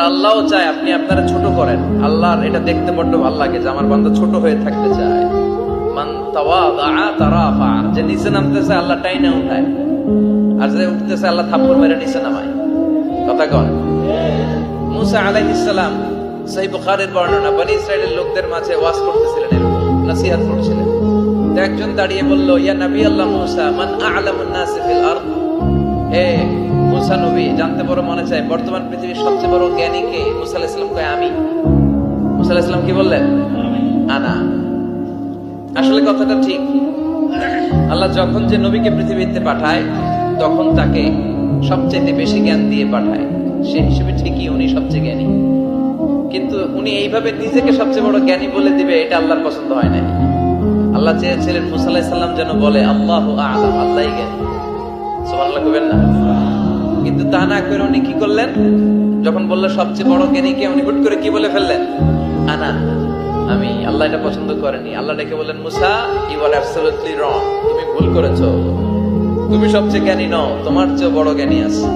আর আল্লাহও চায় আপনি আপনারা ছোট করেন। আল্লাহর এটা দেখতে বড্ড ভালো লাগে যে আমার বান্দা ছোট হয়ে থাকতে চায়। মান তারাফা যে নিচে নামতেছে আল্লাহ টাইনা উঠায়। আর যে উঠতেছে আল্লাহ থাপ্পড় মেরে নিচে নামায়। কথা কন। মুসা আলাইহিস সালাম সহি বুখারীর বর্ণনা, বনি ইসরাইলের লোকদের মাঝে ওয়াজ করতেছিলেন, এরকম নসিহত করছিলেন। একজন দাঁড়িয়ে বলল, ইয়া নবী আল্লাহ মুসা, মান আ'লামুন নাস ফিল আরদ? মুসা নবী জানতে বড় মনে চায় বর্তমান পৃথিবীর সবচেয়ে বড় জ্ঞানী কে? মুসা আলাইহিস সালাম কয় আমি। মুসা আলাইহিস সালাম কি বললেন? আনা। আসলে কথাটা ঠিক। আল্লাহ যখন যে নবীকে পৃথিবীতে পাঠায় তখন তাকে সবচেয়ে বেশি জ্ঞান দিয়ে পাঠায়। সে হিসেবে ঠিকই উনি সবচেয়ে জ্ঞানী। কিন্তু উনি এইভাবে নিজেকে সবচেয়ে বড় জ্ঞানী বলে দিবে এটা আল্লাহর পছন্দ হয় নাই। আল্লাহ চেয়েছিলেন মুসা আলাইহিস সাল্লাম যেন বলে আল্লাহ আল্লাহ আল্লাহই জ্ঞানী। সুবহানাল্লাহ কইবেন না? কিন্তু তা না করে উনি কি করলেন? যখন বলল, সবচেয়ে বড় জ্ঞানী কে? উনি হুট করে কি বলে ফেললেন? আনা, আমি আল্লাহ এটা পছন্দ করেনি। আল্লাহ ডেকে বললেন, মুসা ইউ আর অ্যাবসলিউটলি রং তুমি ভুল করেছ। তুমি সবচেয়ে জ্ঞানী নও, তোমার চেয়ে বড় জ্ঞানী আছে।